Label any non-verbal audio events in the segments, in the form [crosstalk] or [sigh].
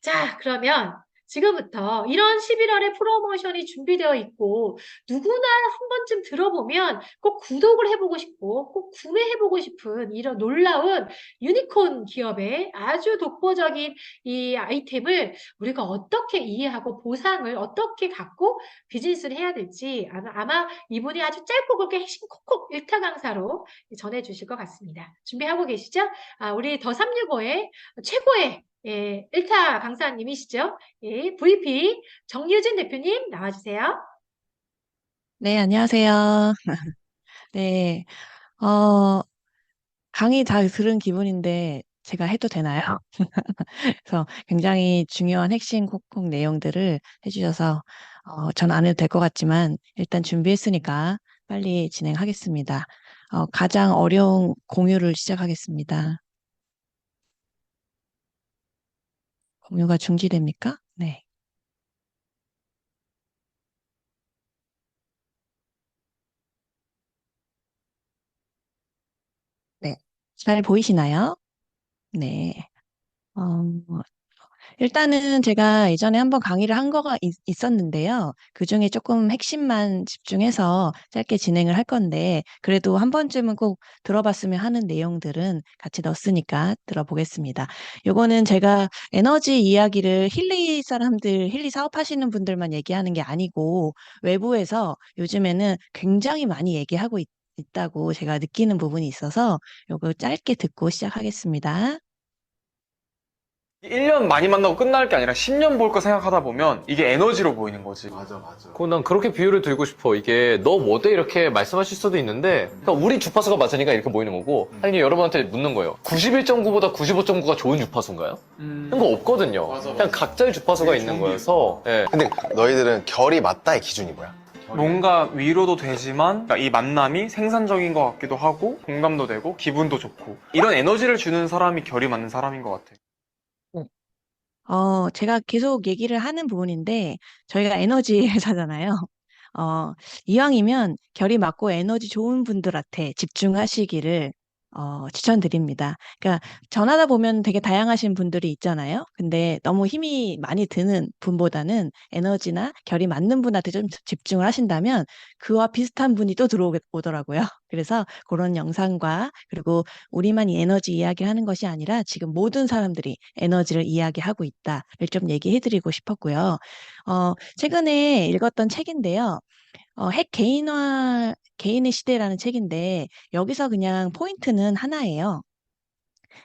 자, 그러면 지금부터 이런 11월에 프로모션이 준비되어 있고 누구나 한 번쯤 들어보면 꼭 구독을 해보고 싶고 꼭 구매해보고 싶은 이런 놀라운 유니콘 기업의 아주 독보적인 이 아이템을 우리가 어떻게 이해하고 보상을 어떻게 갖고 비즈니스를 해야 될지 아마, 아마 이분이 아주 짧고 굵게 핵심 콕콕 일타 강사로 전해주실 것 같습니다. 준비하고 계시죠? 아, 우리 더 365의 최고의 예, 1타 강사님이시죠? 예, VP 정유진 대표님 나와주세요. 네, 안녕하세요. [laughs] 네, 어, 강의 다 들은 기분인데 제가 해도 되나요? [laughs] 그래서 굉장히 중요한 핵심 콕콕 내용들을 해주셔서 어, 전 안 해도 될 것 같지만 일단 준비했으니까 빨리 진행하겠습니다. 어, 가장 어려운 공유를 시작하겠습니다. 공유가 중지됩니까? 네. 네. 잘 보이시나요? 네. 어, 일단은 제가 예전에 한번 강의를 한 거가 있, 있었는데요. 그 중에 조금 핵심만 집중해서 짧게 진행을 할 건데, 그래도 한 번쯤은 꼭 들어봤으면 하는 내용들은 같이 넣었으니까 들어보겠습니다. 요거는 제가 에너지 이야기를 힐리 사람들, 힐리 사업하시는 분들만 얘기하는 게 아니고, 외부에서 요즘에는 굉장히 많이 얘기하고 있, 있다고 제가 느끼는 부분이 있어서 요거 짧게 듣고 시작하겠습니다. 1년 많이 만나고 끝날 게 아니라 10년 볼 거 생각하다 보면 이게 에너지로 보이는 거지. 맞아 맞아. 그 난 그렇게 비유를 들고 싶어. 이게 너 뭐대 이렇게 말씀하실 수도 있는데 그러니까 우리 주파수가 맞으니까 이렇게 보이는 거고 아니 여러분한테 묻는 거예요. 91.9보다 95.9가 좋은 주파수인가요? 음. 그런 거 없거든요. 맞아, 그냥 맞아. 각자의 주파수가 있는 거여서 예. 근데 너희들은 결이 맞다의 기준이 뭐야? 뭔가 위로도 되지만 그러니까 이 만남이 생산적인 것 같기도 하고 공감도 되고 기분도 좋고 이런 에너지를 주는 사람이 결이 맞는 사람인 것 같아. 어, 제가 계속 얘기를 하는 부분인데, 저희가 에너지 [laughs] 회사잖아요. 어, 이왕이면 결이 맞고 에너지 좋은 분들한테 집중하시기를 어, 추천드립니다. 그러니까 전하다 보면 되게 다양하신 분들이 있잖아요. 근데 너무 힘이 많이 드는 분보다는 에너지나 결이 맞는 분한테 좀 집중을 하신다면 그와 비슷한 분이 또 들어오더라고요. 그래서 그런 영상과 그리고 우리만 이 에너지 이야기를 하는 것이 아니라 지금 모든 사람들이 에너지를 이야기하고 있다를 좀 얘기해드리고 싶었고요. 어, 최근에 읽었던 책인데요. 어, 핵 개인화, 개인의 시대라는 책인데, 여기서 그냥 포인트는 하나예요.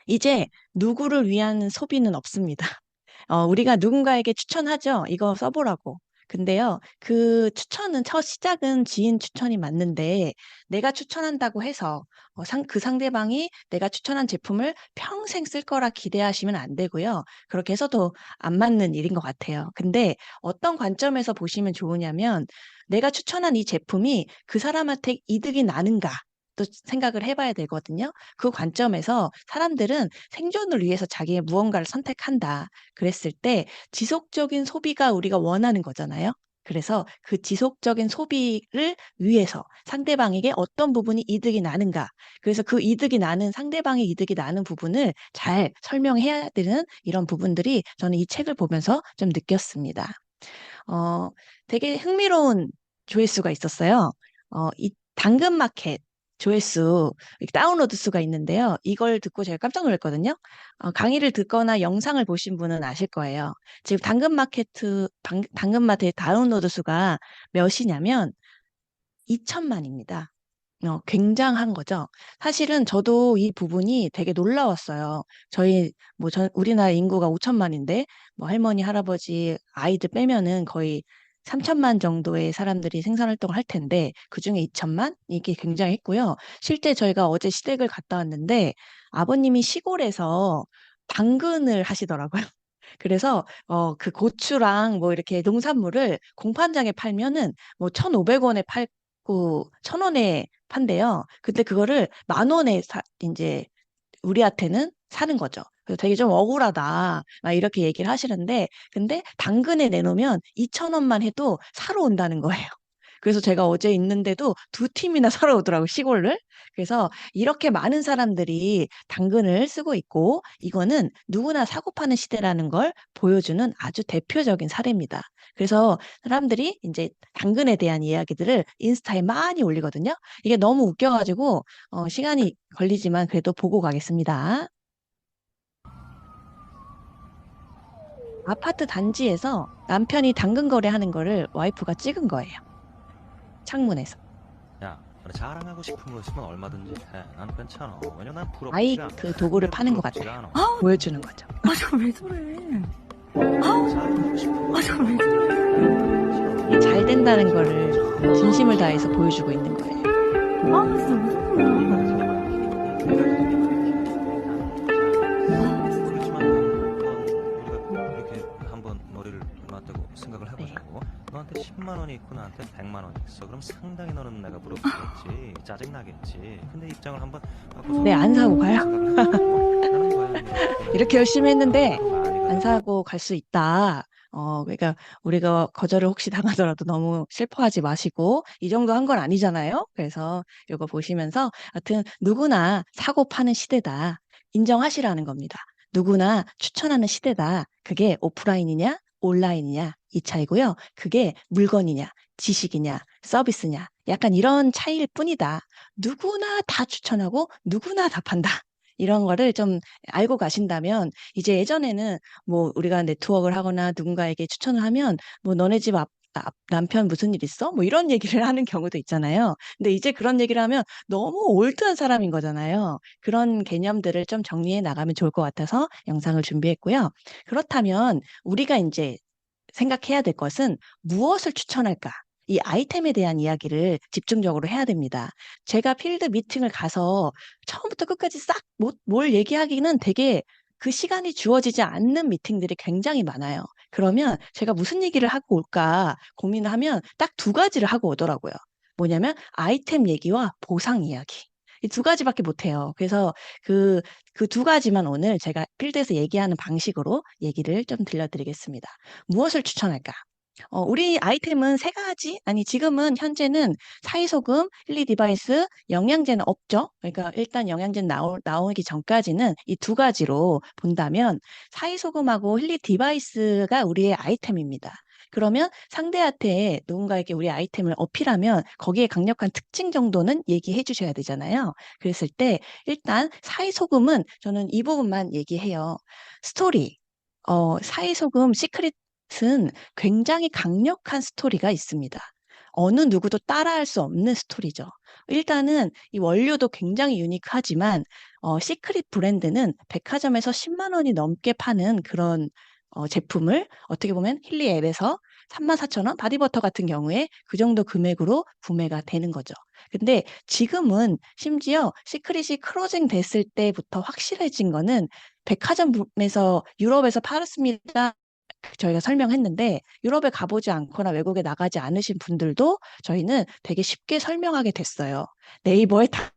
이제 누구를 위한 소비는 없습니다. [laughs] 어, 우리가 누군가에게 추천하죠. 이거 써보라고. 근데요, 그 추천은 첫 시작은 지인 추천이 맞는데, 내가 추천한다고 해서 어, 상, 그 상대방이 내가 추천한 제품을 평생 쓸 거라 기대하시면 안 되고요. 그렇게 해서도 안 맞는 일인 것 같아요. 근데 어떤 관점에서 보시면 좋으냐면, 내가 추천한 이 제품이 그 사람한테 이득이 나는가? 또 생각을 해봐야 되거든요. 그 관점에서 사람들은 생존을 위해서 자기의 무언가를 선택한다. 그랬을 때 지속적인 소비가 우리가 원하는 거잖아요. 그래서 그 지속적인 소비를 위해서 상대방에게 어떤 부분이 이득이 나는가. 그래서 그 이득이 나는 상대방의 이득이 나는 부분을 잘 설명해야 되는 이런 부분들이 저는 이 책을 보면서 좀 느꼈습니다. 어, 되게 흥미로운 조회수가 있었어요. 어, 이 당근마켓 조회수 다운로드 수가 있는데요. 이걸 듣고 제가 깜짝 놀랐거든요. 어, 강의를 듣거나 영상을 보신 분은 아실 거예요. 지금 당근마켓 당, 당근마켓 다운로드 수가 몇이냐면 2천만입니다. 어, 굉장한 거죠. 사실은 저도 이 부분이 되게 놀라웠어요. 저희 뭐 전, 우리나라 인구가 5천만인데 뭐 할머니, 할아버지, 아이들 빼면은 거의 3천만 정도의 사람들이 생산 활동을 할 텐데 그중에 2천만 이게 굉장히 했고요. 실제 저희가 어제 시댁을 갔다 왔는데 아버님이 시골에서 당근을 하시더라고요. [laughs] 그래서 어, 그 고추랑 뭐 이렇게 농산물을 공판장에 팔면은 뭐 1,500원에 팔고 1,000원에 판대요. 근데 그거를 만 원에 사, 이제 우리한테는 사는 거죠. 그래서 되게 좀 억울하다. 막 이렇게 얘기를 하시는데, 근데 당근에 내놓으면 2천 원만 해도 사러 온다는 거예요. [laughs] 그래서 제가 어제 있는데도 두 팀이나 사러 오더라고요, 시골을. 그래서 이렇게 많은 사람들이 당근을 쓰고 있고 이거는 누구나 사고 파는 시대라는 걸 보여주는 아주 대표적인 사례입니다. 그래서 사람들이 이제 당근에 대한 이야기들을 인스타에 많이 올리거든요. 이게 너무 웃겨가지고 어, 시간이 걸리지만 그래도 보고 가겠습니다. 아파트 단지에서 남편이 당근 거래하는 거를 와이프가 찍은 거예요. 창문에서. 야, 자랑하고 싶은 거 있으면 얼마든지 해. 난 괜찮아. 왜냐 난 부럽지 아이 않아. 그 도구를 파는 것 같아요. 않아. 보여주는 거죠. 맞아 왜 저래? 자랑하고 싶은 거 맞아 왜 저래? 이게 잘 된다는 거를 진심을 다해서 보여주고 있는 거예요. 아 진짜 무슨 그렇지 놨다고 생각을 해보자고. 너한테 10만 원이 있고 나한테 100만 원이 있어. 그럼 상당히 너는 내가 부럽겠지. 짜증 나겠지. 근데 입장을 한번 바꿔서 네, 안 사고 가요. 이렇게 열심히 했는데 많이 안 사고 갈 수 있다. 어, 그러니까 우리가 거절을 혹시 당하더라도 너무 슬퍼하지 마시고 이 정도 한 건 아니잖아요. 그래서 이거 보시면서 하여튼 누구나 사고 파는 시대다. 인정하시라는 겁니다. 누구나 추천하는 시대다. 그게 오프라인이냐, 온라인이냐 이 차이고요. 그게 물건이냐, 지식이냐, 서비스냐 약간 이런 차이일 뿐이다. 누구나 다 추천하고 누구나 다 판다. 이런 거를 좀 알고 가신다면 이제 예전에는 뭐 우리가 네트워크를 하거나 누군가에게 추천을 하면 뭐 너네 집 앞, 앞- 남편 무슨 일 있어? 뭐 이런 얘기를 [laughs] 하는 경우도 있잖아요. 근데 이제 그런 얘기를 하면 너무 올드한 사람인 거잖아요. 그런 개념들을 좀 정리해 나가면 좋을 것 같아서 영상을 준비했고요. 그렇다면 우리가 이제 생각해야 될 것은 무엇을 추천할까? 이 아이템에 대한 이야기를 집중적으로 해야 됩니다. 제가 필드 미팅을 가서 처음부터 끝까지 싹뭘 얘기하기는 되게 그 시간이 주어지지 않는 미팅들이 굉장히 많아요. 그러면 제가 무슨 얘기를 하고 올까 고민을 하면 딱 두 가지를 하고 오더라고요. 뭐냐면 아이템 얘기와 보상 이야기. 이 두 가지밖에 못 해요. 그래서 그, 그 두 가지만 오늘 제가 필드에서 얘기하는 방식으로 얘기를 좀 들려드리겠습니다. 무엇을 추천할까? 어, 우리 아이템은 세 가지? 아니, 지금은 현재는 사이소금, 힐리 디바이스, 영양제는 없죠. 그러니까 일단 영양제 나오, 나오기 전까지는 이두 가지로 본다면 사이소금하고 힐리 디바이스가 우리의 아이템입니다. 그러면 상대한테 누군가에게 우리 아이템을 어필하면 거기에 강력한 특징 정도는 얘기해 주셔야 되잖아요. 그랬을 때 일단 사이소금은 저는 이 부분만 얘기해요. 스토리. 어, 사이소금 시크릿 은 굉장히 강력한 스토리가 있습니다. 어느 누구도 따라할 수 없는 스토리죠. 일단은 이 원료도 굉장히 유니크하지만 어, 시크릿 브랜드는 백화점에서 10만 원이 넘게 파는 그런 어, 제품을 어떻게 보면 힐리 앱에서 34,000원 바디버터 같은 경우에 그 정도 금액으로 구매가 되는 거죠. 근데 지금은 심지어 시크릿이 크로징 됐을 때부터 확실해진 거는 백화점에서 유럽에서 팔았습니다. 저희가 설명했는데 유럽에 가보지 않거나 외국에 나가지 않으신 분들도 저희는 되게 쉽게 설명하게 됐어요. 네이버에 다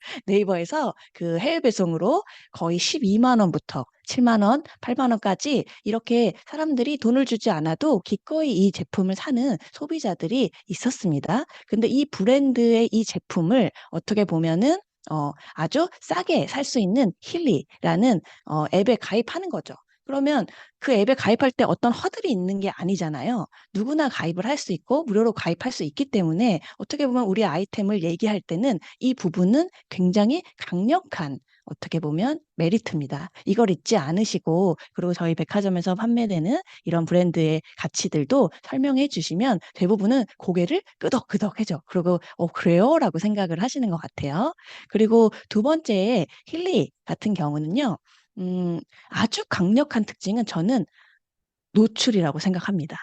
[laughs] 네이버에서 그 해외 배송으로 거의 12만 원부터 7만 원, 8만 원까지 이렇게 사람들이 돈을 주지 않아도 기꺼이 이 제품을 사는 소비자들이 있었습니다. 근데 이 브랜드의 이 제품을 어떻게 보면은 어, 아주 싸게 살 수 있는 힐리라는 어, 앱에 가입하는 거죠. 그러면 그 앱에 가입할 때 어떤 허들이 있는 게 아니잖아요. 누구나 가입을 할 수 있고 무료로 가입할 수 있기 때문에 어떻게 보면 우리 아이템을 얘기할 때는 이 부분은 굉장히 강력한 어떻게 보면 메리트입니다. 이걸 잊지 않으시고 그리고 저희 백화점에서 판매되는 이런 브랜드의 가치들도 설명해 주시면 대부분은 고개를 끄덕끄덕 해죠. 그리고 어 그래요? 라고 생각을 하시는 것 같아요. 그리고 두 번째 힐리 같은 경우는요. 음, 아주 강력한 특징은 저는 노출이라고 생각합니다.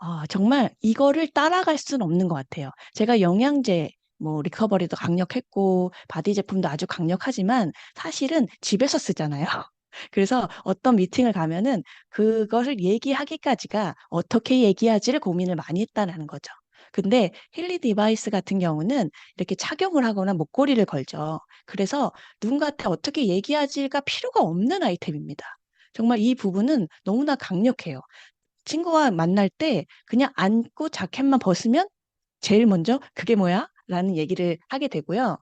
아, 정말 이거를 따라갈 수는 없는 것 같아요. 제가 영양제, 뭐 리커버리도 강력했고 바디 제품도 아주 강력하지만 사실은 집에서 쓰잖아요. [laughs] 그래서 어떤 미팅을 가면은 그것을 얘기하기까지가 어떻게 얘기하지를 고민을 많이 했다는 거죠. 근데 힐리 디바이스 같은 경우는 이렇게 착용을 하거나 목걸이를 걸죠. 그래서 누군가한테 어떻게 얘기하지가 필요가 없는 아이템입니다. 정말 이 부분은 너무나 강력해요. 친구와 만날 때 그냥 안고 자켓만 벗으면 제일 먼저 그게 뭐야? 라는 얘기를 하게 되고요.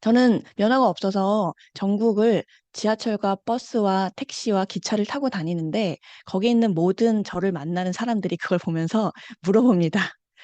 저는 면허가 없어서 전국을 지하철과 버스와 택시와 기차를 타고 다니는데 거기에 있는 모든 저를 만나는 사람들이 그걸 보면서 물어봅니다.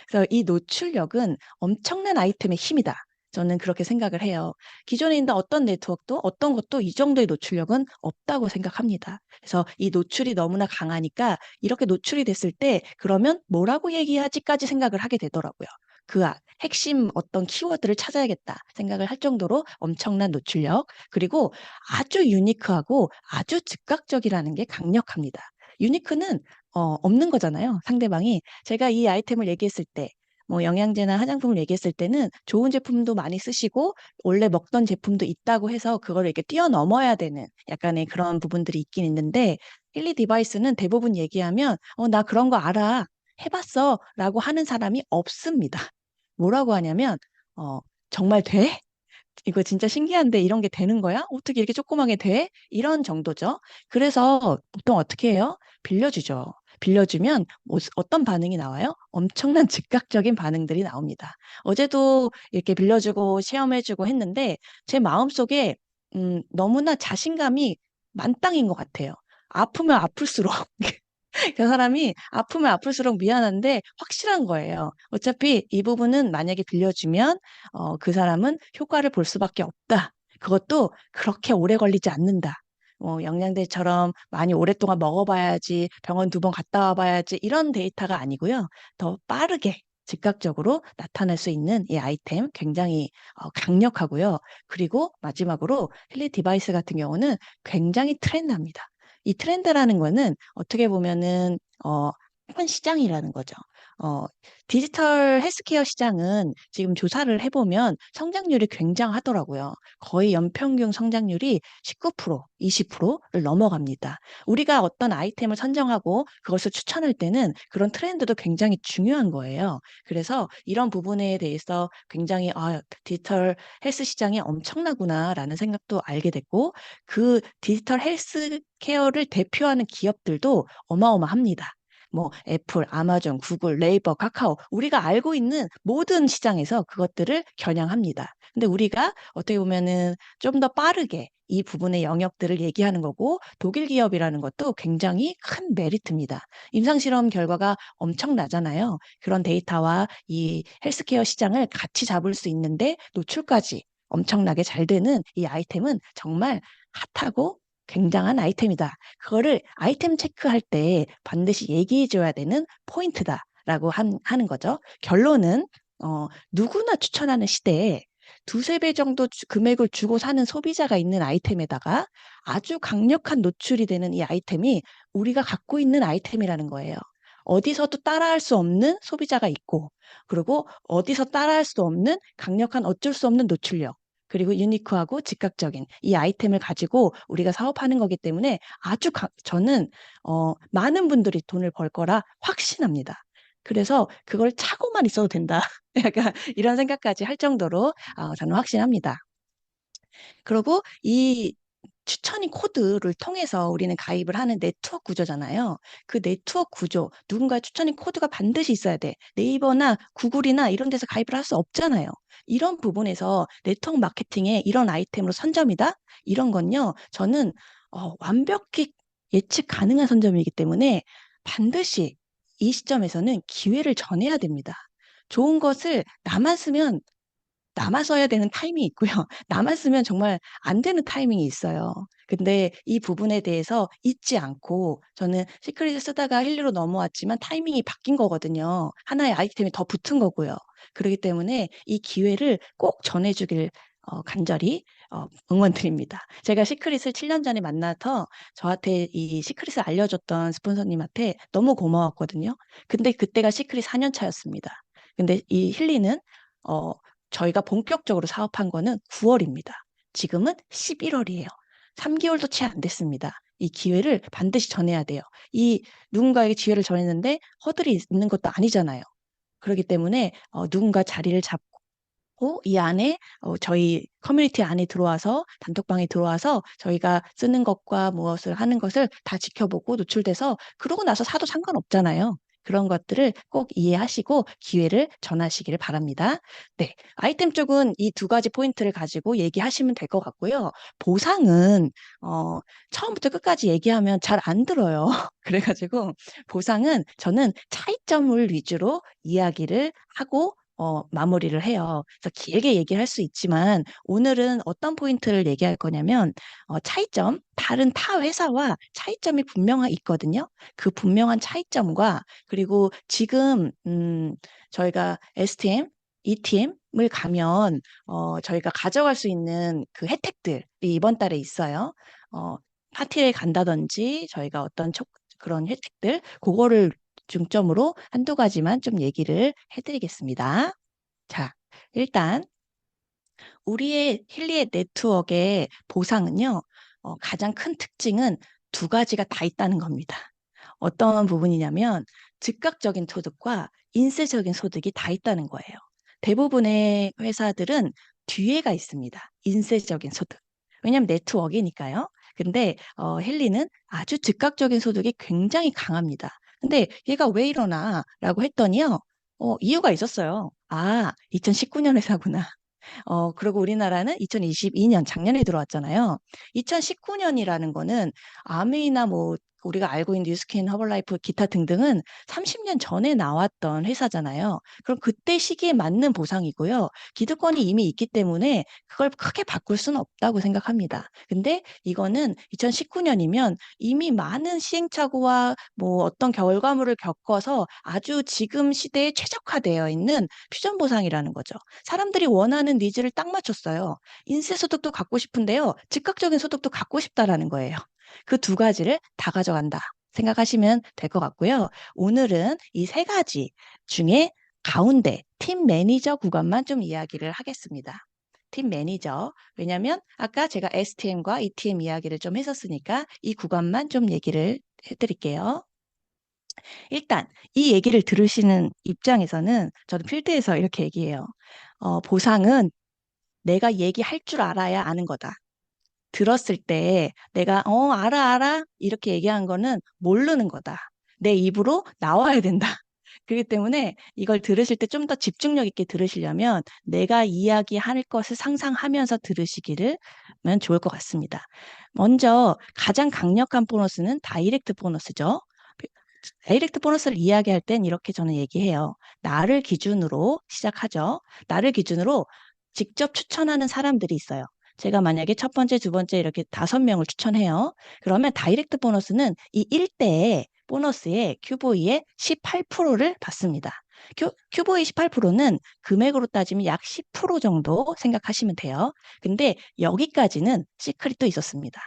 그래서 이 노출력은 엄청난 아이템의 힘이다. 저는 그렇게 생각을 해요. 기존에 있는 어떤 네트워크도 어떤 것도 이 정도의 노출력은 없다고 생각합니다. 그래서 이 노출이 너무나 강하니까 이렇게 노출이 됐을 때 그러면 뭐라고 얘기하지까지 생각을 하게 되더라고요. 그 아- 핵심 어떤 키워드를 찾아야겠다 생각을 할 정도로 엄청난 노출력 그리고 아주 유니크하고 아주 즉각적이라는 게 강력합니다. 유니크는 어, 없는 거잖아요. 상대방이 제가 이 아이템을 얘기했을 때 뭐 영양제나 화장품을 얘기했을 때는 좋은 제품도 많이 쓰시고 원래 먹던 제품도 있다고 해서 그거를 이렇게 뛰어넘어야 되는 약간의 그런 부분들이 있긴 있는데 힐리 디바이스는 대부분 얘기하면 어, 나 그런 거 알아. 해봤어. 라고 하는 사람이 없습니다. 뭐라고 하냐면, 어, 정말 돼? 이거 진짜 신기한데 이런 게 되는 거야? 어떻게 이렇게 조그맣게 돼? 이런 정도죠. 그래서 보통 어떻게 해요? 빌려주죠. 빌려주면 뭐, 어떤 반응이 나와요? 엄청난 [laughs] 즉각적인 반응들이 나옵니다. 어제도 이렇게 빌려주고 시험해주고 했는데 제 마음속에 음, 너무나 자신감이 만땅인 것 같아요. 아프면 아플수록 [laughs] 그 사람이 아프면 아플수록 미안한데 확실한 거예요. 어차피 이 부분은 만약에 빌려주면 어, 그 사람은 효과를 볼 수밖에 없다. 그것도 그렇게 오래 걸리지 않는다. 뭐 영양제처럼 많이 오랫동안 먹어봐야지 병원 두 번 갔다 와봐야지 이런 데이터가 아니고요. 더 빠르게 즉각적으로 나타날 수 있는 이 아이템 굉장히 어, 강력하고요. 그리고 마지막으로 힐리 디바이스 같은 경우는 굉장히 트렌드합니다. 이 트렌드라는 거는 어떻게 보면은 어, 큰 시장이라는 거죠. 어, 디지털 헬스케어 시장은 지금 조사를 해보면 성장률이 굉장하더라고요. 거의 연평균 성장률이 19%, 20%를 넘어갑니다. 우리가 어떤 아이템을 선정하고 그것을 추천할 때는 그런 트렌드도 굉장히 중요한 거예요. 그래서 이런 부분에 대해서 굉장히 아, 디지털 헬스 시장이 엄청나구나라는 생각도 알게 됐고 그 디지털 헬스 케어를 대표하는 기업들도 어마어마합니다. 뭐 애플, 아마존, 구글, 네이버, 카카오 우리가 알고 있는 모든 시장에서 그것들을 겨냥합니다. 근데 우리가 어떻게 보면은 좀 더 빠르게 이 부분의 영역들을 얘기하는 거고 독일 기업이라는 것도 굉장히 큰 메리트입니다. 임상실험 결과가 엄청나잖아요. 그런 데이터와 이 헬스케어 시장을 같이 잡을 수 있는데 노출까지 엄청나게 잘 되는 이 아이템은 정말 핫하고 굉장한 아이템이다. 그거를 아이템 체크할 때 반드시 얘기해 줘야 되는 포인트다라고 한, 하는 거죠. 결론은 어, 누구나 추천하는 시대에 두세 배 정도 주- 금액을 주고 사는 소비자가 있는 아이템에다가 아주 강력한 노출이 되는 이 아이템이 우리가 갖고 있는 아이템이라는 거예요. 어디서도 따라할 수 없는 소비자가 있고, 그리고 어디서 따라할 수 없는 강력한 어쩔 수 없는 노출력, 그리고 유니크하고 즉각적인 이 아이템을 가지고 우리가 사업하는 거기 때문에 아주 가- 저는 어, 많은 분들이 돈을 벌 거라 확신합니다. 그래서 그걸 차고만 있어도 된다. [laughs] 약간 이런 생각까지 할 정도로 어, 저는 확신합니다. 그리고 이 추천인 코드를 통해서 우리는 가입을 하는 네트워크 구조잖아요. 그 네트워크 구조, 누군가의 추천인 코드가 반드시 있어야 돼. 네이버나 구글이나 이런 데서 가입을 할 수 없잖아요. 이런 부분에서 네트워크 마케팅에 이런 아이템으로 선점이다? 이런 건요, 저는 어, 완벽히 예측 가능한 선점이기 때문에 반드시 이 시점에서는 기회를 전해야 됩니다. 좋은 것을 나만 쓰면 써야 되는 타이밍이 있고요. [laughs] 쓰면 정말 안 되는 타이밍이 있어요. 근데 이 부분에 대해서 잊지 않고 저는 시크릿을 쓰다가 힐리로 넘어왔지만 타이밍이 바뀐 거거든요. 하나의 아이템이 더 붙은 거고요. 그렇기 때문에 이 기회를 꼭 전해주길 어, 간절히 어, 응원드립니다. 제가 시크릿을 7년 전에 만나서 저한테 이 시크릿을 알려줬던 스폰서님한테 너무 고마웠거든요. 근데 그때가 시크릿 4년 차였습니다. 근데 이 힐리는 어, 저희가 본격적으로 사업한 거는 9월입니다. 지금은 11월이에요. 3개월도 채 안 됐습니다. 이 기회를 반드시 전해야 돼요. 이 누군가에게 기회를 전했는데 허들이 있는 것도 아니잖아요. 그렇기 때문에 어, 누군가 자리를 잡고 이 안에 어, 저희 커뮤니티 안에 들어와서 단톡방에 들어와서 저희가 쓰는 것과 무엇을 하는 것을 다 지켜보고 노출돼서 그러고 나서 사도 상관없잖아요. 그런 것들을 꼭 이해하시고 기회를 전하시기를 바랍니다. 네, 아이템 쪽은 이 두 가지 포인트를 가지고 얘기하시면 될 것 같고요. 보상은 어, 처음부터 끝까지 얘기하면 잘 안 들어요. [laughs] 그래가지고 보상은 저는 차이점을 위주로 이야기를 하고 어, 마무리를 해요. 그래서 길게 얘기를 할 수 있지만 오늘은 어떤 포인트를 얘기할 거냐면 어, 차이점, 다른 타 회사와 차이점이 분명히 있거든요. 그 분명한 차이점과 그리고 지금 음, 저희가 STM, ETM을 가면 어, 저희가 가져갈 수 있는 그 혜택들이 이번 달에 있어요. 어, 파티를 간다든지 저희가 어떤 촉- 그런 혜택들 그거를 중점으로 한두 가지만 좀 얘기를 해드리겠습니다. 자, 일단 우리의 힐리의 네트워크의 보상은요, 어, 가장 큰 특징은 두 가지가 다 있다는 겁니다. 어떤 부분이냐면 즉각적인 소득과 인쇄적인 소득이 다 있다는 거예요. 대부분의 회사들은 뒤에가 있습니다. 인쇄적인 소득. 왜냐하면 네트워크니까요. 근데 어, 힐리는 아주 즉각적인 소득이 굉장히 강합니다. 근데 얘가 왜 이러나? 라고 했더니요. 어, 이유가 있었어요. 아, 2019년 회사구나. 어, 그리고 우리나라는 2022년 작년에 들어왔잖아요. 2019년이라는 거는 아메이나 뭐 우리가 알고 있는 뉴스킨, 허벌라이프, 기타 등등은 30년 전에 나왔던 회사잖아요. 그럼 그때 시기에 맞는 보상이고요. 기득권이 이미 있기 때문에 그걸 크게 바꿀 수는 없다고 생각합니다. 근데 이거는 2019년이면 이미 많은 시행착오와 뭐 어떤 결과물을 겪어서 아주 지금 시대에 최적화되어 있는 퓨전 보상이라는 거죠. 사람들이 원하는 니즈를 딱 맞췄어요. 인쇄 소득도 갖고 싶은데요. 즉각적인 소득도 갖고 싶다라는 거예요. 그 두 가지를 다 가져간다. 생각하시면 될 것 같고요. 오늘은 이 세 가지 중에 가운데 팀 매니저 구간만 좀 이야기를 하겠습니다. 팀 매니저. 왜냐면 아까 제가 STM과 ETM 이야기를 좀 했었으니까 이 구간만 좀 얘기를 해드릴게요. 일단 이 얘기를 들으시는 입장에서는 저는 필드에서 이렇게 얘기해요. 어, 보상은 내가 얘기할 줄 알아야 아는 거다. 들었을 때 내가 어 알아 알아 이렇게 얘기한 거는 모르는 거다. 내 입으로 나와야 된다. [laughs] 그렇기 때문에 이걸 들으실 때 좀 더 집중력 있게 들으시려면 내가 이야기할 것을 상상하면서 들으시기를 면 좋을 것 같습니다. 먼저 가장 강력한 보너스는 다이렉트 보너스죠. 다이렉트 보너스를 이야기할 땐 이렇게 저는 얘기해요. 나를 기준으로 시작하죠. 나를 기준으로 직접 추천하는 사람들이 있어요. 제가 만약에 첫 번째, 두 번째 이렇게 다섯 명을 추천해요. 그러면 다이렉트 보너스는 이 1대의 보너스의 큐보이의 18%를 받습니다. 큐, 큐보이 18%는 금액으로 따지면 약 10% 정도 생각하시면 돼요. 근데 여기까지는 시크릿도 있었습니다.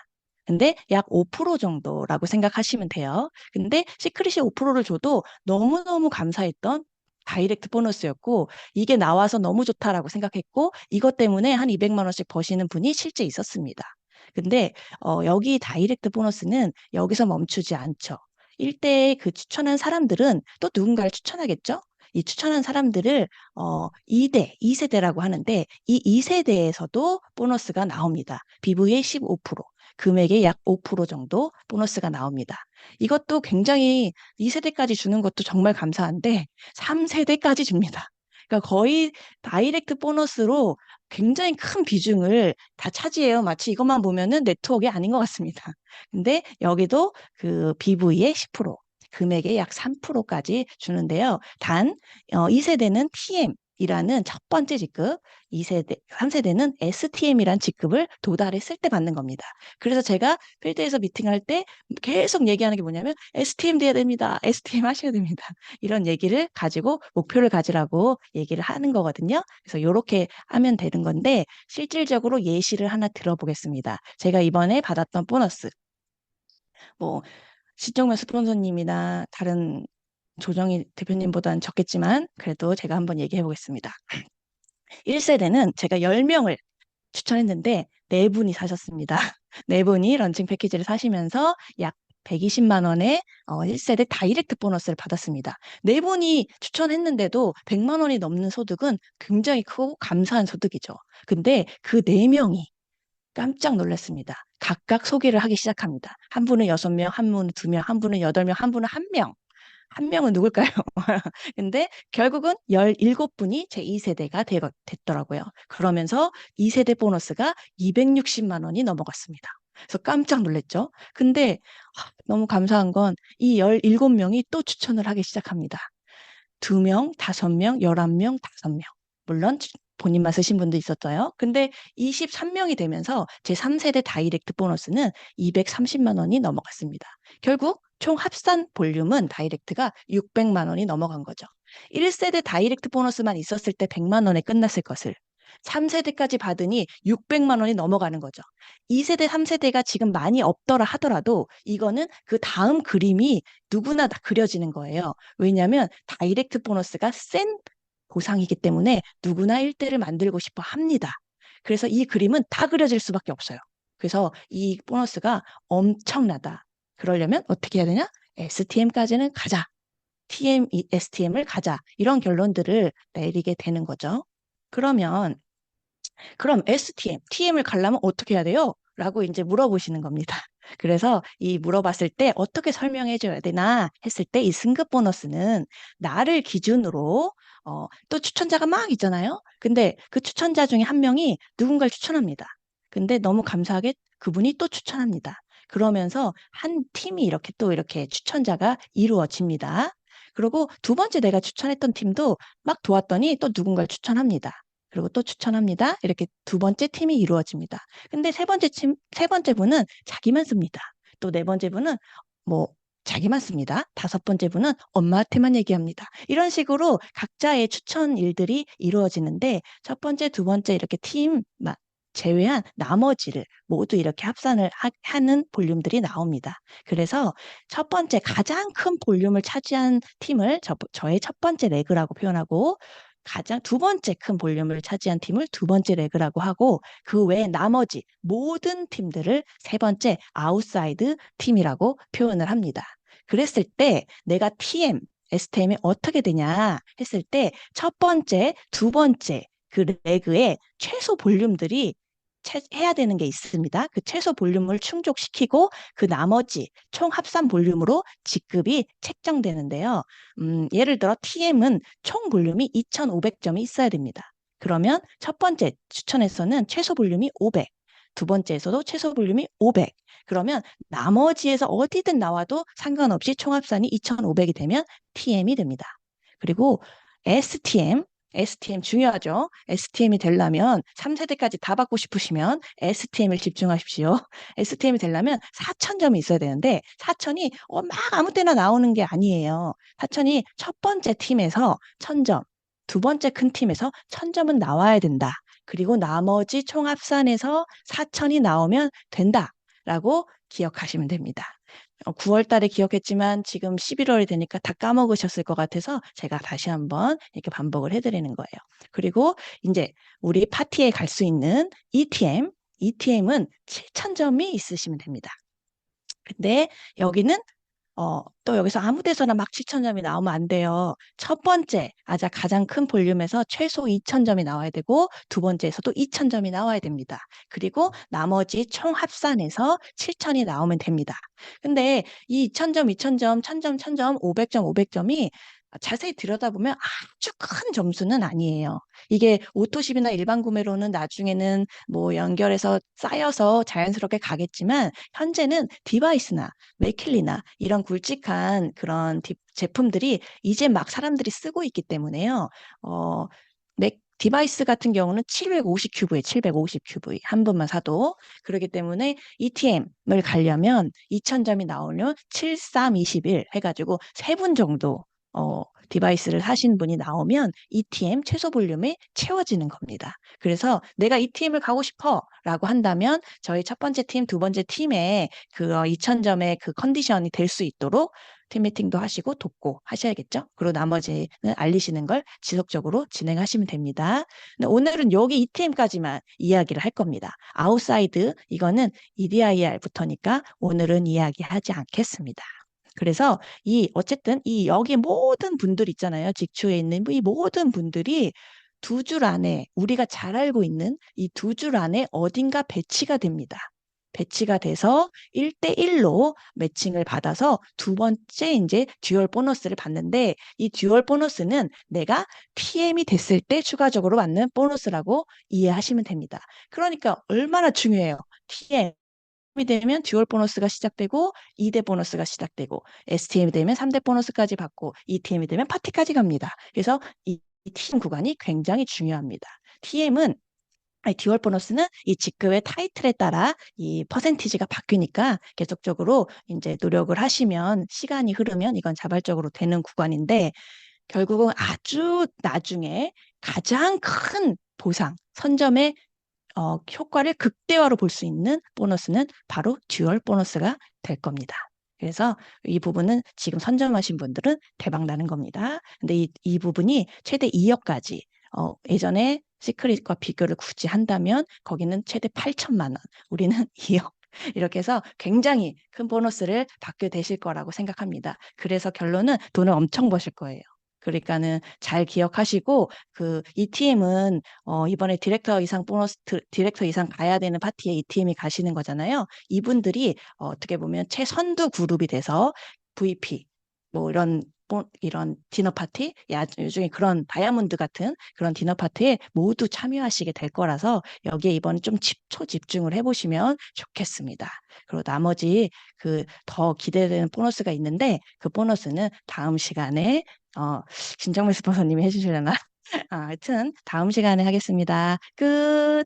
근데 약 5% 정도라고 생각하시면 돼요. 근데 시크릿이 5%를 줘도 너무너무 감사했던 다이렉트 보너스였고 이게 나와서 너무 좋다라고 생각했고 이것 때문에 한 200만 원씩 버시는 분이 실제 있었습니다. 근데 어, 여기 다이렉트 보너스는 여기서 멈추지 않죠. 일대에 그 추천한 사람들은 또 누군가를 추천하겠죠? 이 추천한 사람들을 어, 2대, 2세대라고 하는데 이 2세대에서도 보너스가 나옵니다. BV의 15%, 금액의 약 5% 정도 보너스가 나옵니다. 이것도 굉장히 2세대까지 주는 것도 정말 감사한데 3세대까지 줍니다. 그러니까 거의 다이렉트 보너스로 굉장히 큰 비중을 다 차지해요. 마치 이것만 보면은 네트워크가 아닌 것 같습니다. 근데 여기도 그 BV의 10%, 금액의 약 3%까지 주는데요. 단 어, 2세대는 TM 이라는 첫 번째 직급, 2세대, 3세대는 STM이란 직급을 도달했을 때 받는 겁니다. 그래서 제가 필드에서 미팅할 때 계속 얘기하는 게 뭐냐면 STM 돼야 됩니다. STM 하셔야 됩니다. 이런 얘기를 가지고 목표를 가지라고 얘기를 하는 거거든요. 그래서 이렇게 하면 되는 건데 실질적으로 예시를 하나 들어보겠습니다. 제가 이번에 받았던 보너스. 뭐 시정면 스폰서님이나 다른 조정희 대표님보다는 적겠지만 그래도 제가 한번 얘기해 보겠습니다. [clears throat] 1세대는 제가 10명을 추천했는데 네 분이 사셨습니다. [laughs] 네 분이 런칭 패키지를 사시면서 약 120만 원의 어, 1세대 다이렉트 보너스를 받았습니다. 네 분이 추천했는데도 100만 원이 넘는 소득은 굉장히 크고 감사한 소득이죠. 근데 그 네 명이 깜짝 놀랐습니다. 각각 소개를 하기 시작합니다. 한 분은 여섯 명, 한 분은 두 명, 한 분은 여덟 명, 한 분은 한 명. 한 명은 누굴까요? [laughs] 근데 결국은 17분이 제 2세대가 되, 됐더라고요. 그러면서 2세대 보너스가 260만 원이 넘어갔습니다. 그래서 깜짝 놀랐죠. 근데 하, 너무 감사한 건 이 17명이 또 추천을 하기 시작합니다. 2명, 5명, 11명, 5명. 물론 주- 본인만 쓰신 분도 있었어요. 근데 23명이 되면서 제 3세대 다이렉트 보너스는 230만 원이 넘어갔습니다. 결국 총 합산 볼륨은 다이렉트가 600만 원이 넘어간 거죠. 1세대 다이렉트 보너스만 있었을 때 100만 원에 끝났을 것을 3세대까지 받으니 600만 원이 넘어가는 거죠. 2세대, 3세대가 지금 많이 없더라 하더라도 이거는 그 다음 그림이 누구나 다 그려지는 거예요. 왜냐하면 다이렉트 보너스가 센 보상이기 때문에 누구나 1대를 만들고 싶어 합니다. 그래서 이 그림은 다 그려질 수밖에 없어요. 그래서 이 보너스가 엄청나다. 그러려면 어떻게 해야 되냐? STM까지는 가자. TM, STM을 가자. 이런 결론들을 내리게 되는 거죠. 그러면 그럼 STM, TM을 가려면 어떻게 해야 돼요? 라고 이제 물어보시는 겁니다. [laughs] 그래서 이 물어봤을 때 어떻게 설명해 줘야 되나 했을 때 이 승급 보너스는 나를 기준으로 어, 또 추천자가 막 있잖아요. 근데 그 추천자 중에 한 명이 누군가를 추천합니다. 근데 너무 감사하게 그분이 또 추천합니다. 그러면서 한 팀이 이렇게 또 이렇게 추천자가 이루어집니다. 그리고 두 번째 내가 추천했던 팀도 막 도왔더니 또 누군가를 추천합니다. 그리고 또 추천합니다. 이렇게 두 번째 팀이 이루어집니다. 근데 세 번째 팀, 세 번째 분은 자기만 씁니다. 또 네 번째 분은 뭐 자기만 씁니다. 다섯 번째 분은 엄마한테만 얘기합니다. 이런 식으로 각자의 추천 일들이 이루어지는데 첫 번째, 두 번째 이렇게 팀 마- 제외한 나머지를 모두 이렇게 합산을 하, 하는 볼륨들이 나옵니다. 그래서 첫 번째 가장 큰 볼륨을 차지한 팀을 저, 저의 첫 번째 레그라고 표현하고 가장 두 번째 큰 볼륨을 차지한 팀을 두 번째 레그라고 하고 그 외에 나머지 모든 팀들을 세 번째 아웃사이드 팀이라고 표현을 합니다. 그랬을 때 내가 TM, STM이 어떻게 되냐 했을 때 첫 번째, 두 번째 그 레그의 최소 볼륨들이 채- 해야 되는 게 있습니다. 그 최소 볼륨을 충족시키고 그 나머지 총 합산 볼륨으로 직급이 책정되는데요. 음, 예를 들어 TM은 총 볼륨이 2,500점이 있어야 됩니다. 그러면 첫 번째 추천에서는 최소 볼륨이 500, 두 번째에서도 최소 볼륨이 500. 그러면 나머지에서 어디든 나와도 상관없이 총합산이 2,500이 되면 TM이 됩니다. 그리고 STM, STM 중요하죠. STM이 되려면 3세대까지 다 받고 싶으시면 STM을 집중하십시오. [laughs] STM이 되려면 4,000점이 있어야 되는데 4,000이 어, 막 아무 때나 나오는 게 아니에요. 4,000이 첫 번째 팀에서 1,000점, 두 번째 큰 팀에서 1,000점은 나와야 된다. 그리고 나머지 총 합산에서 4,000이 나오면 된다라고 기억하시면 됩니다. 9월 달에 기억했지만 지금 11월이 되니까 다 까먹으셨을 것 같아서 제가 다시 한번 이렇게 반복을 해드리는 거예요. 그리고 이제 우리 파티에 갈 수 있는 ETM, ETM은 7,000점이 있으시면 됩니다. 근데 여기는 어, 또 여기서 아무 데서나 막 7,000점이 나오면 안 돼요. 첫 번째, 아자 가장 큰 볼륨에서 최소 2,000점이 나와야 되고, 두 번째에서도 2,000점이 나와야 됩니다. 그리고 나머지 총 합산해서 7,000이 나오면 됩니다. 근데 이 2,000점, 2,000점, 1,000점, 1,000점, 500점, 500점이 자세히 들여다보면 아주 큰 점수는 아니에요. 이게 오토십이나 일반 구매로는 나중에는 뭐 연결해서 쌓여서 자연스럽게 가겠지만 현재는 디바이스나 맥킬리나 이런 굵직한 그런 디- 제품들이 이제 막 사람들이 쓰고 있기 때문에요. 어, 맥 디바이스 같은 경우는 750 큐브에 750 큐브 한 번만 사도 그렇기 때문에 ETM을 가려면 2000점이 나오면 7321 해가지고 세 분 정도 어, 디바이스를 사신 분이 나오면 ETM 최소 볼륨이 채워지는 겁니다. 그래서 내가 ETM을 가고 싶어 라고 한다면 저희 첫 번째 팀, 두 번째 팀에 그 2000점의 그 컨디션이 될 수 있도록 팀 미팅도 하시고 돕고 하셔야겠죠. 그리고 나머지는 알리시는 걸 지속적으로 진행하시면 됩니다. 오늘은 여기 ETM까지만 이야기를 할 겁니다. 아웃사이드 이거는 EDIR부터니까 오늘은 이야기하지 않겠습니다. 그래서 이 어쨌든 이 여기 모든 분들 있잖아요. 직추에 있는 이 모든 분들이 두 줄 안에 우리가 잘 알고 있는 이 두 줄 안에 어딘가 배치가 됩니다. 배치가 돼서 1대1로 매칭을 받아서 두 번째 이제 듀얼 보너스를 받는데 이 듀얼 보너스는 내가 TM이 됐을 때 추가적으로 받는 보너스라고 이해하시면 됩니다. 그러니까 얼마나 중요해요. TM. 이 되면 듀얼 보너스가 시작되고 2대 보너스가 시작되고 STM이 되면 3대 보너스까지 받고 ETM이 되면 파티까지 갑니다. 그래서 이, 이 TM 구간이 굉장히 중요합니다. TM은 듀얼 보너스는 이 직급의 타이틀에 따라 이 퍼센티지가 바뀌니까 계속적으로 이제 노력을 하시면 시간이 흐르면 이건 자발적으로 되는 구간인데 결국은 아주 나중에 가장 큰 보상, 선점의 어, 효과를 극대화로 볼 수 있는 보너스는 바로 듀얼 보너스가 될 겁니다. 그래서 이 부분은 지금 선점하신 분들은 대박 나는 겁니다. 근데 이, 이 부분이 최대 2억까지 어, 예전에 시크릿과 비교를 굳이 한다면 거기는 최대 8천만 원, 우리는 [laughs] 2억. 이렇게 해서 굉장히 큰 보너스를 받게 되실 거라고 생각합니다. 그래서 결론은 돈을 엄청 버실 거예요. 그러니까는 잘 기억하시고 그 ETM은 어 이번에 디렉터 이상 보너스 드- 디렉터 이상 가야 되는 파티에 ETM이 가시는 거잖아요. 이분들이 어, 어떻게 보면 최선두 그룹이 돼서 VP 뭐 이런 보- 이런 디너 파티, 야, 요즘에 그런 다이아몬드 같은 그런 디너 파티에 모두 참여하시게 될 거라서 여기에 이번에 좀 집, 초 집중을 해보시면 좋겠습니다. 그리고 나머지 그 더 기대되는 보너스가 있는데 그 보너스는 다음 시간에 어, 신정미 스폰서님이 해주시려나? [laughs] 아, 하여튼 다음 시간에 하겠습니다. 끝.